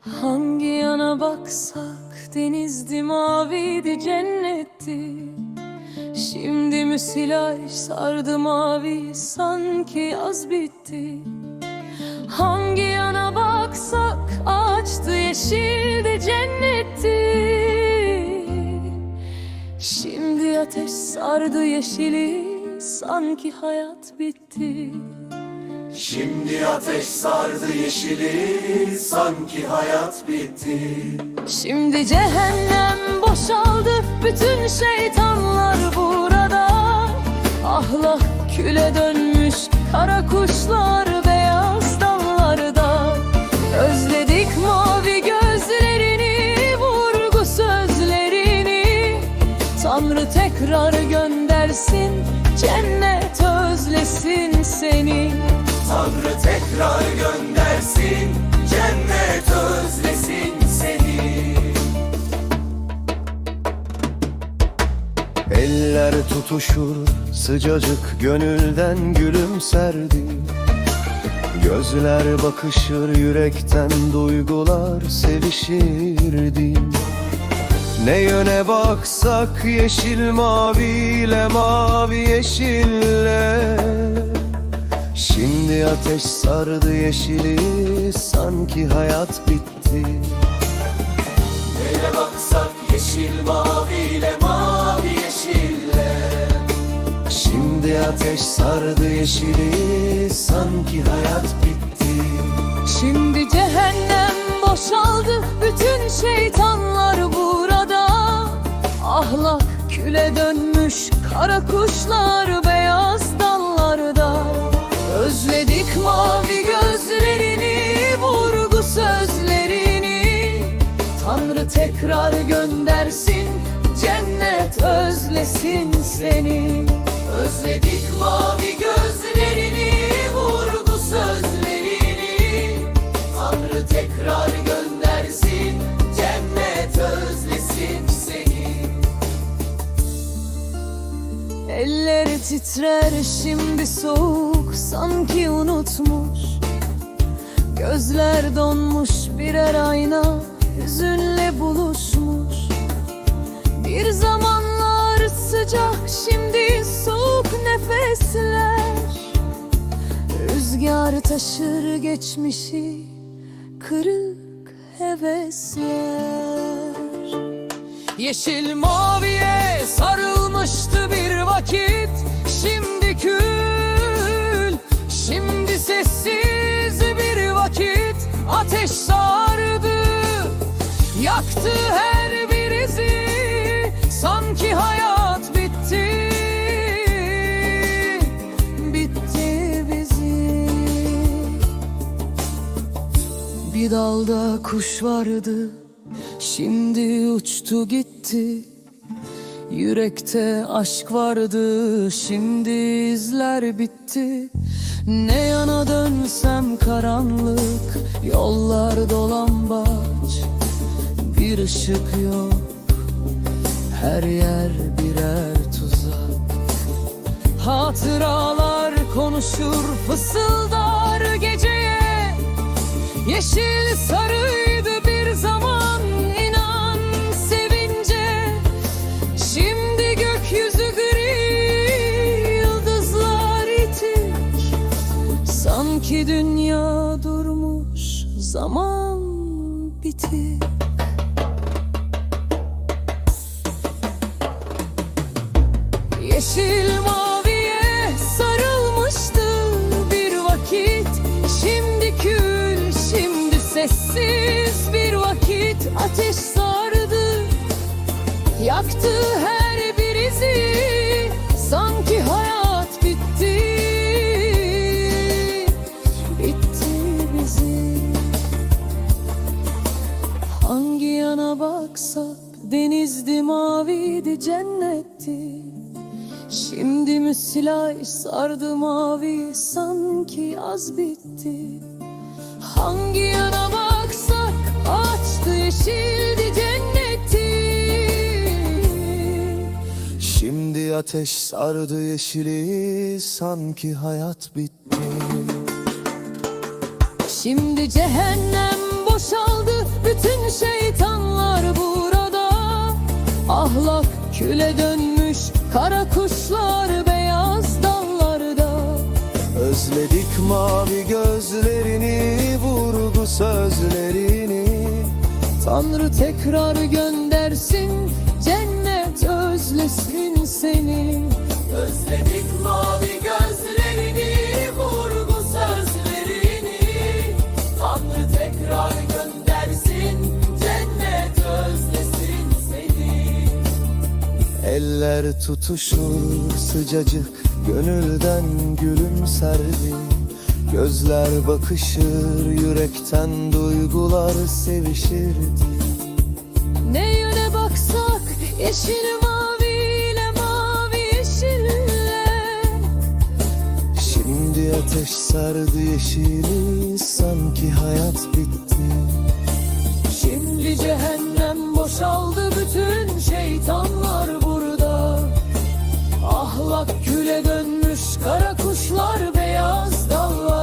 Hangi yana baksak denizdi maviydi cennetti Şimdi müsilaj sardı mavi sanki yaz bitti. Hangi yana baksak ateş sardı yeşili sanki hayat bitti. Şimdi ateş sardı yeşili sanki hayat bitti. Şimdi cehennem boşaldı bütün şeytanlar burada. Ahlak küle dönmüş tekrar göndersin cennet özlesin seni. Tanrı tekrar göndersin cennet özlesin seni. Eller tutuşur sıcacık gönülden gülümserdi. Gözler bakışır yürekten duygular sevişirdi Ne yöne baksak yeşil maviyle mavi yeşille. Şimdi ateş sardı yeşili sanki hayat bitti. Nereye baksak yeşil maviyle mavi yeşille. Şimdi ateş sardı yeşili sanki hayat bitti. Şimdi cehennem boşaldı küle dönmüş kara kuşlar beyaz dallarda. Özledik mavi gözlerini vurgu sözlerini. Tanrı tekrar göndersin cennet özlesin seni titrer. Şimdi soğuk sanki unutmuş. Gözler donmuş birer ayna hüzünle buluşmuş. Bir zamanlar sıcak şimdi soğuk nefesler. Rüzgar taşır geçmişi kırık hevesler. Yeşil maviye sarılmıştı sardı, yaktı her birizi. Sanki hayat bitti, bitti bizi. Bir dalda kuş vardı Şimdi uçtu gitti. Yürekte aşk vardı Şimdi izler bitti Ne yana dönsem karanlık Yollar dolambaç Bir ışık yok. Her yer birer tuzak. Hatıralar konuşur Fısıldar geceye. Yeşil sarıydı Sanki dünya durmuş zaman bitik. Yeşil maviye sarılmıştı bir vakit. Şimdi kül, şimdi sessiz bir vakit. Ateş sardı, yaktı her cennetti Şimdi müsilaj sardı mavi sanki az bitti. Hangi yana baksak açtı yeşildi cennetti Şimdi ateş sardı yeşili sanki hayat bitti. Şimdi cehennem boşaldı bütün şeytanlar burada. Ahlar küle dönmüş kara kuşlar beyaz dallarda. Özledik mavi gözlerini vurgu sözlerini. Tanrı tekrar göndersin cennet özlesin seni. Özledik mavi gözlerini, Eller tutuşur sıcacık gönülden gülümserdi. Gözler bakışır yürekten duygular sevişirdi. Ne yöne baksak yeşil maviyle mavi yeşille. Şimdi ateş sardı yeşili sanki hayat bitti. Şimdi cehennem boşaldı bütün şeytanlar Ahlak küle dönmüş kara kuşlar beyaz dallarda